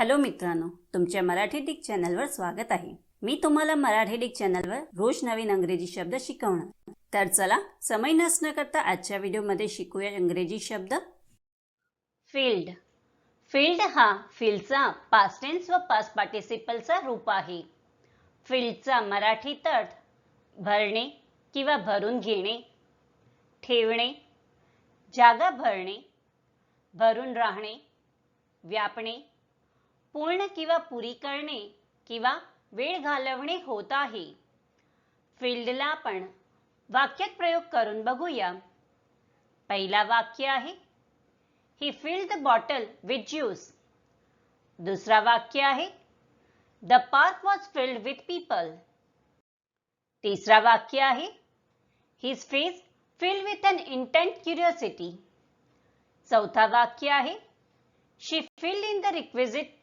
Hello मित्रांनो तुमच्या Marathi Dick चॅनलवर स्वागत आहे. मी तुम्हाला मराठी डिक चॅनलवर रोज नवीन अंग्रेजी शब्द शिकवणार. तर चला समय नसणं करता आजच्या व्हिडिओमध्ये शिकूया इंग्रजी शब्द. फील्ड. फील्ड हा फील्डचा पास्ट टेन्स व पास्ट पार्टिसिपलचा रूप आहे. फील्डचा मराठी अर्थ भरणे किंवा भरून घेणे ठेवणे जागा भरणे भरून राहणे व्यापणे पूर्ण किंवा पुरी करणे किंवा वेळ घालवणे होत आहे. फील्डला आपण वाक्यात प्रयोग करून बघूया. पहिला वाक्य आहे he filled the bottle with juice दुसरा वाक्य आहे the park was filled with people तिसरा वाक्य आहे his face filled with an intent curiosity चौथा वाक्य आहे she filled in the requisite